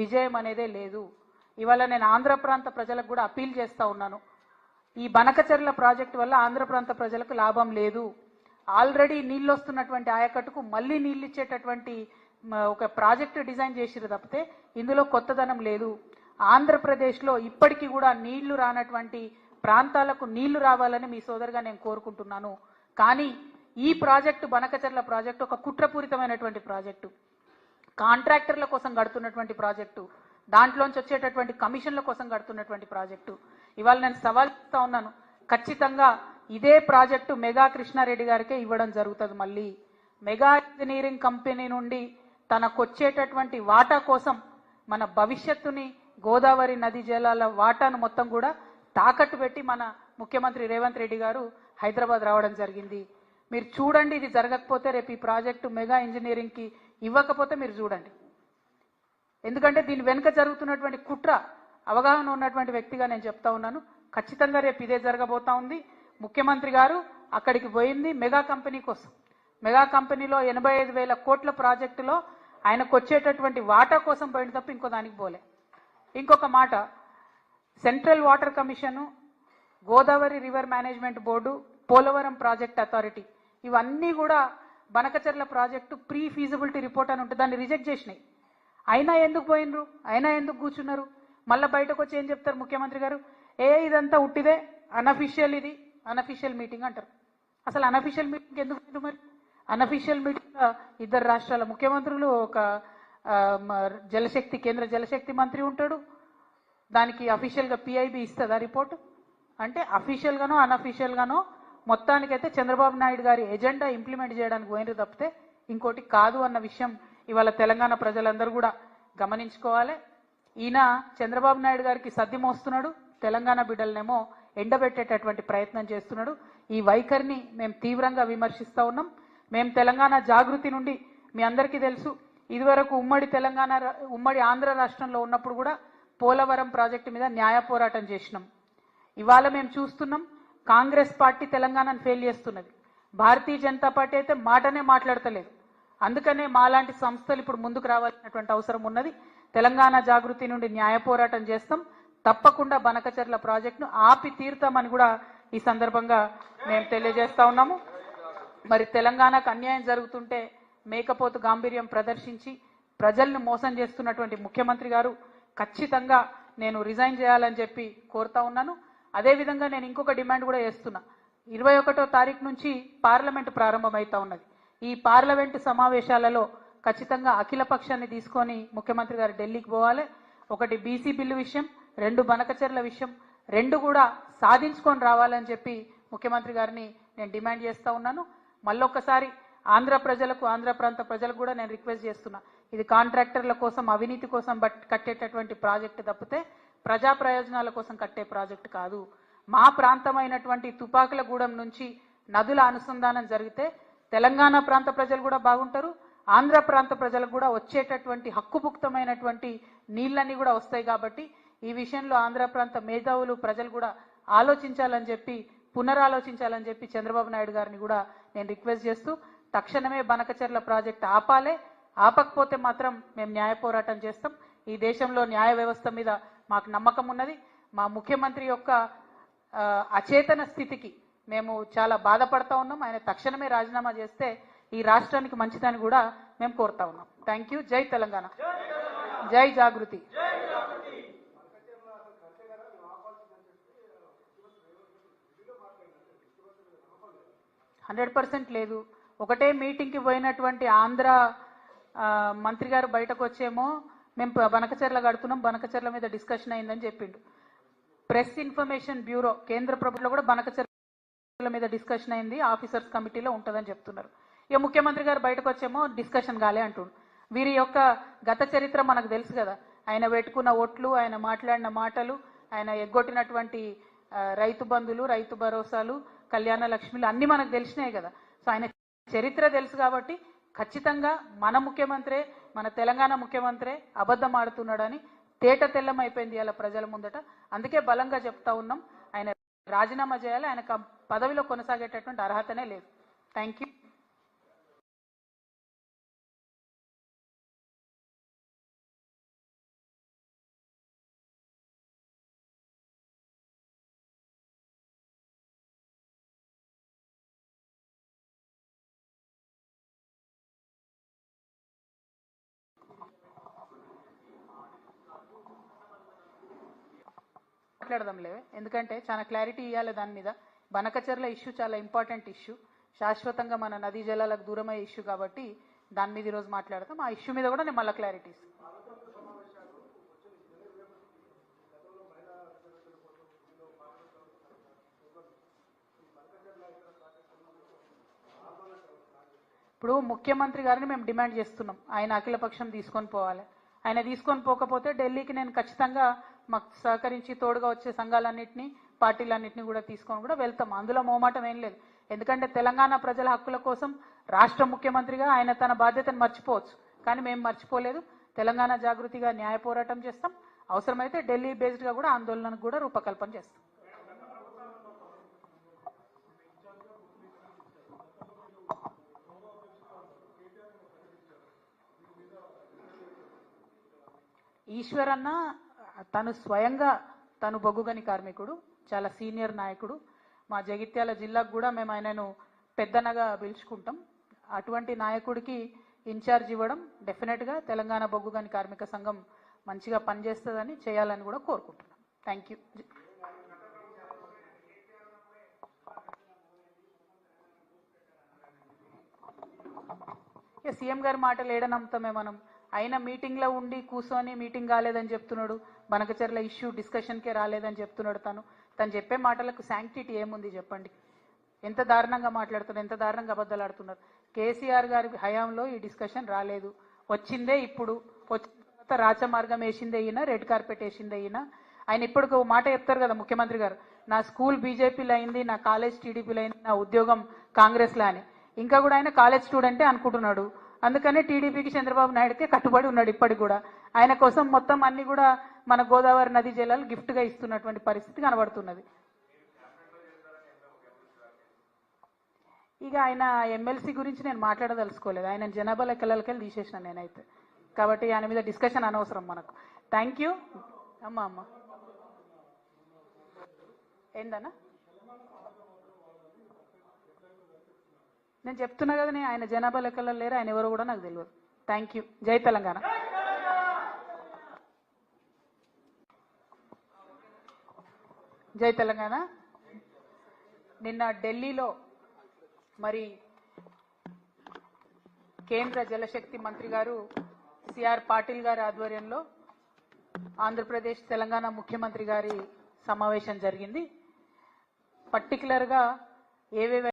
విజయం అనేదే లేదు. ఇవాళ నేను ఆంధ్ర ప్రాంత ప్రజలకు కూడా అప్పీల్ చేస్తూ ఉన్నాను. ఈ బనకచెర్ల ప్రాజెక్టు వల్ల ఆంధ్ర ప్రాంత ప్రజలకు లాభం లేదు. ఆల్రెడీ నీళ్ళు వస్తున్నటువంటి ఆయకట్టుకు మళ్ళీ నీళ్ళు ఇచ్చేటటువంటి ఒక ప్రాజెక్టు డిజైన్ చేసిరు తప్పితే ఇందులో కొత్తదనం లేదు. ఆంధ్రప్రదేశ్లో ఇప్పటికీ కూడా నీళ్ళు రానటువంటి ప్రాంతాలకు నీళ్ళు రావాలని మీ సోదరుగా నేను కోరుకుంటున్నాను. కానీ ఈ ప్రాజెక్టు బనకచెర్ల ప్రాజెక్టు ఒక కుట్రపూరితమైనటువంటి ప్రాజెక్టు. కాంట్రాక్టర్ల కోసం కడుతున్నటువంటి ప్రాజెక్టు దాంట్లోంచి వచ్చేటటువంటి కమిషన్ల కోసం కడుతున్నటువంటి ప్రాజెక్టు. ఇవాళ నేను సవాల్ ఇస్తా ఉన్నాను. ఖచ్చితంగా ఇదే ప్రాజెక్టు మెగా కృష్ణారెడ్డి గారికే ఇవ్వడం జరుగుతుంది మళ్ళీ. మెగా ఇంజనీరింగ్ కంపెనీ నుండి తనకొచ్చేటటువంటి వాటా కోసం మన భవిష్యత్తుని గోదావరి నది జలాల వాటాను మొత్తం కూడా తాకట్టు పెట్టి మన ముఖ్యమంత్రి రేవంత్ రెడ్డి గారు హైదరాబాద్ రావడం జరిగింది. మీరు చూడండి ఇది జరగకపోతే రేపు ఈ ప్రాజెక్టు మెగా ఇంజనీరింగ్కి ఇవ్వకపోతే మీరు చూడండి. ఎందుకంటే దీని వెనుక జరుగుతున్నటువంటి కుట్ర అవగాహన ఉన్నటువంటి వ్యక్తిగా నేను చెప్తా ఉన్నాను. ఖచ్చితంగా రేపు ఇదే జరగబోతా ఉంది. ముఖ్యమంత్రి గారు అక్కడికి పోయింది మెగా కంపెనీ కోసం. మెగా కంపెనీలో ఎనభై ఐదు వేల కోట్ల ప్రాజెక్టులో ఆయనకు వచ్చేటటువంటి వాటా కోసం పోయింది తప్ప ఇంకో దానికి పోలే. ఇంకొక మాట central water commission Godavari river management board Polavaram project authority ఇవన్నీ కూడా Banakacherla project pre feasibility report అని ఉంటుంది దాన్ని రిజెక్ట్ చేసినాయి. అయినా ఎందుకు పోయినరు? అయినా ఎందుకు కూర్చున్నారు? మళ్ళీ బయటకు వచ్చి ఏం చెప్తారు ముఖ్యమంత్రి గారు? ఏ ఇదంతా ఉట్టిదే అనఫిషియల్ ఇది అనఫిషియల్ మీటింగ్ అంటారు. అసలు అనఫిషియల్ మీటింగ్ ఎందుకు పోయిండ్రు మరి? అనఫిషియల్ మీటింగ్ ఇద్దరు రాష్ట్రాల ముఖ్యమంత్రులు ఒక మ- జలశక్తి కేంద్ర జలశక్తి మంత్రి ఉంటాడు. దానికి అఫీషియల్గా పిఐబి ఇస్తుందా రిపోర్ట్ అంటే అఫీషియల్గానో అన్అఫీషియల్గానో మొత్తానికైతే చంద్రబాబు నాయుడు గారి ఎజెండా ఇంప్లిమెంట్ చేయడానికి పోయినరు తప్పితే ఇంకోటి కాదు అన్న విషయం ఇవాళ తెలంగాణ ప్రజలందరూ కూడా గమనించుకోవాలి. ఈయన చంద్రబాబు నాయుడు గారికి సద్ది మోస్తున్నాడు తెలంగాణ బిడ్డలనేమో ఎండబెట్టేటటువంటి ప్రయత్నం చేస్తున్నాడు. ఈ వైఖరిని మేము తీవ్రంగా విమర్శిస్తూ ఉన్నాం. మేము తెలంగాణ జాగృతి నుండి మీ అందరికీ తెలుసు ఇదివరకు ఉమ్మడి తెలంగాణ ఉమ్మడి ఆంధ్ర రాష్ట్రంలో ఉన్నప్పుడు కూడా పోలవరం ప్రాజెక్టు మీద న్యాయ పోరాటం చేసినాం. ఇవాళ మేము చూస్తున్నాం కాంగ్రెస్ పార్టీ తెలంగాణను ఫెయిల్ చేస్తున్నది. భారతీయ జనతా పార్టీ అయితే మాటనే మాట్లాడతలేదు. అందుకనే మాలాంటి సంస్థలు ఇప్పుడు ముందుకు రావాల్సినటువంటి అవసరం ఉన్నది. తెలంగాణ జాగృతి నుండి న్యాయ పోరాటం చేస్తాం. తప్పకుండా బనకచర్ల ప్రాజెక్టును ఆపి తీరుతామని కూడా ఈ సందర్భంగా మేము తెలియజేస్తా ఉన్నాము. మరి తెలంగాణకు అన్యాయం జరుగుతుంటే మేకపోతు గాంభీర్యం ప్రదర్శించి ప్రజల్ని మోసం చేస్తున్నటువంటి ముఖ్యమంత్రి గారు ఖచ్చితంగా నేను రిజైన్ చేయాలని చెప్పి కోరుతా ఉన్నాను. అదేవిధంగా నేను ఇంకొక డిమాండ్ కూడా చేస్తున్నా ఇరవై ఒకటో తారీఖు నుంచి పార్లమెంటు ప్రారంభమవుతా ఉన్నది. ఈ పార్లమెంటు సమావేశాలలో ఖచ్చితంగా అఖిలపక్షాన్ని తీసుకొని ముఖ్యమంత్రి గారు ఢిల్లీకి పోవాలి. ఒకటి బీసీ బిల్లు విషయం రెండు బనకచర్ల విషయం రెండు కూడా సాధించుకొని రావాలని చెప్పి ముఖ్యమంత్రి గారిని నేను డిమాండ్ చేస్తూ ఉన్నాను. మళ్ళొక్కసారి ఆంధ్ర ప్రజలకు ఆంధ్ర ప్రాంత ప్రజలకు కూడా నేను రిక్వెస్ట్ చేస్తున్నా. ఇది కాంట్రాక్టర్ల కోసం అవినీతి కోసం బట్ కట్టేటటువంటి ప్రాజెక్టు తప్పితే ప్రజా ప్రయోజనాల కోసం కట్టే ప్రాజెక్టు కాదు. మా ప్రాంతమైనటువంటి తుపాకులగూడెం నుంచి నదుల అనుసంధానం జరిగితే తెలంగాణ ప్రాంత ప్రజలు కూడా బాగుంటారు. ఆంధ్ర ప్రాంత ప్రజలకు కూడా వచ్చేటటువంటి హక్కుభుక్తమైనటువంటి నీళ్ళన్నీ కూడా వస్తాయి కాబట్టి ఈ విషయంలో ఆంధ్ర ప్రాంత మేధావులు ప్రజలు కూడా ఆలోచించాలని చెప్పి పునరాలోచించాలని చెప్పి చంద్రబాబు నాయుడు గారిని కూడా నేను రిక్వెస్ట్ చేస్తూ తక్షణమే బనకచెర్ల ప్రాజెక్ట్ ఆపాలే. ఆపకపోతే మాత్రం మేము న్యాయ పోరాటం చేస్తాం. ఈ దేశంలో న్యాయ వ్యవస్థ మీద మాకు నమ్మకం ఉన్నది. మా ముఖ్యమంత్రి యొక్క అచేతన స్థితికి మేము చాలా బాధపడతా ఉన్నాం. ఆయన తక్షణమే రాజీనామా చేస్తే ఈ రాష్ట్రానికి మంచిదని కూడా మేము కోరుతా ఉన్నాం. థ్యాంక్ యూ జై తెలంగాణ. జై జాగృతి. హండ్రెడ్ పర్సెంట్ లేదు. ఒకటే మీటింగ్కి పోయినటువంటి ఆంధ్ర మంత్రి గారు బయటకు వచ్చేమో మేము బనకచెర్ల కడుతున్నాం బనకచెర్ల మీద డిస్కషన్ అయిందని చెప్పిండు. ప్రెస్ ఇన్ఫర్మేషన్ బ్యూరో కేంద్ర ప్రభుత్వం కూడా బనకచెర్ల మీద డిస్కషన్ అయింది ఆఫీసర్స్ కమిటీలో ఉంటుందని చెప్తున్నారు. ఇక ముఖ్యమంత్రి గారు బయటకు వచ్చేమో డిస్కషన్ కాలే అంటుండు. వీరి యొక్క గత చరిత్ర మనకు తెలుసు కదా. ఆయన పెట్టుకున్న ఓట్లు ఆయన మాట్లాడిన మాటలు ఆయన ఎగ్గొట్టినటువంటి రైతు బంధులు రైతు భరోసాలు కళ్యాణ లక్ష్మిలు అన్ని మనకు తెలిసినాయి కదా. సో ఆయన చరిత్ర తెలుసు కాబట్టి ఖచ్చితంగా మన ముఖ్యమంత్రే మన తెలంగాణ ముఖ్యమంత్రే అబద్ధం ఆడుతున్నాడని తేట తెల్లమైపోయింది ఇలా ప్రజల ముందట. అందుకే బలంగా చెప్తా ఉన్నాం. ఆయన రాజీనామా చేయాలి. ఆయన పదవిలో కొనసాగేటటువంటి అర్హతనే లేదు. థ్యాంక్ యూ మాట్లాడదాంలే. ఎందుకంటే చాలా క్లారిటీ ఇవ్వాలి దాని మీద. బనకచర్ల ఇష్యూ చాలా ఇంపార్టెంట్ ఇష్యూ. శాశ్వతంగా మన నదీ జలాలకు దూరమయ్యే ఇష్యూ కాబట్టి దాని మీద ఈరోజు మాట్లాడతాం ఆ ఇష్యూ మీద కూడా నేను మళ్ళీ క్లారిటీ ఇప్పుడు ముఖ్యమంత్రి గారిని మేము డిమాండ్ చేస్తున్నాం. ఆయన అఖిలపక్షం తీసుకొని పోవాలి. ఆయన తీసుకొని పోకపోతే ఢిల్లీకి నేను ఖచ్చితంగా మాకు సహకరించి తోడుగా వచ్చే సంఘాలన్నింటినీ పార్టీలన్నింటినీ కూడా తీసుకొని కూడా వెళ్తాం. అందులో మోమాటం ఏం లేదు. ఎందుకంటే తెలంగాణ ప్రజల హక్కుల కోసం రాష్ట్ర ముఖ్యమంత్రిగా ఆయన తన బాధ్యతను మర్చిపోవచ్చు. కానీ మేము మర్చిపోలేదు. తెలంగాణ జాగృతిగా న్యాయ పోరాటం చేస్తాం. అవసరమైతే ఢిల్లీ బేస్డ్గా కూడా ఆందోళనకు కూడా రూపకల్పన చేస్తాం. ఈశ్వరన్న తను స్వయంగా తను బొగ్గుగని కార్మికుడు చాలా సీనియర్ నాయకుడు. మా జగిత్యాల జిల్లాకు కూడా మేము ఆయనను పెద్దనగా పిలుచుకుంటాం. అటువంటి నాయకుడికి ఇన్ఛార్జ్ ఇవ్వడం డెఫినెట్గా తెలంగాణ బొగ్గుగని కార్మిక సంఘం మంచిగా పనిచేస్తుందని చేయాలని కూడా కోరుకుంటున్నాం. థ్యాంక్ యూ ఇక సీఎం గారి మాటలు ఏడ నమ్ముతామే మనం? అయినా మీటింగ్లో ఉండి కూర్చొని మీటింగ్ కాలేదని చెప్తున్నాడు. బనకచర్ల ఇష్యూ డిస్కషన్కే రాలేదని చెప్తున్నాడు తను. తను చెప్పే మాటలకు శాంక్టిటీ ఏముంది చెప్పండి. ఎంత దారుణంగా మాట్లాడుతున్నారు ఎంత దారుణంగా అబద్ధాలు ఆడుతున్నారు. కేసీఆర్ గారి హయాంలో ఈ డిస్కషన్ రాలేదు. వచ్చిందే ఇప్పుడు. వచ్చిన తర్వాత రాచమార్గం వేసిందే ఈయన రెడ్ కార్పెట్ వేసిందే ఈయన. ఆయన ఇప్పటికి ఒక మాట చెప్తారు కదా ముఖ్యమంత్రి గారు నా స్కూల్ బీజేపీలో అయింది నా కాలేజ్ టీడీపీలో అయింది నా ఉద్యోగం కాంగ్రెస్లో అని. ఇంకా కూడా ఆయన కాలేజ్ స్టూడెంటే అనుకుంటున్నాడు. అందుకనే టీడీపీకి చంద్రబాబు నాయుడుకే కట్టుబడి ఉన్నాడు ఇప్పటికి కూడా. ఆయన కోసం మొత్తం అన్ని కూడా మన గోదావరి నది జిల్లాలు గిఫ్ట్గా ఇస్తున్నటువంటి పరిస్థితి కనబడుతున్నది. ఇక ఆయన ఎమ్మెల్సీ గురించి నేను మాట్లాడదలుచుకోలేదు. ఆయన జనాభా లెక్కలకెళ్ళి తీసేసిన నేనైతే. కాబట్టి ఆయన మీద డిస్కషన్ అనవసరం మనకు. థ్యాంక్ యూ అమ్మ అమ్మ. ఏందన్నా? నేను చెప్తున్నా కదా నేను ఆయన జనాభా లెక్కల్లో లేరు ఆయన ఎవరు కూడా నాకు తెలియదు. థ్యాంక్ యూ జై తెలంగాణ. జై తెలంగాణ. నిన్న ఢిల్లీలో మరి కేంద్ర జలశక్తి మంత్రి గారు సిఆర్ పాటిల్ గారి ఆధ్వర్యంలో ఆంధ్రప్రదేశ్ తెలంగాణ ముఖ్యమంత్రి గారి సమావేశం జరిగింది. పర్టికులర్గా ఏవేవి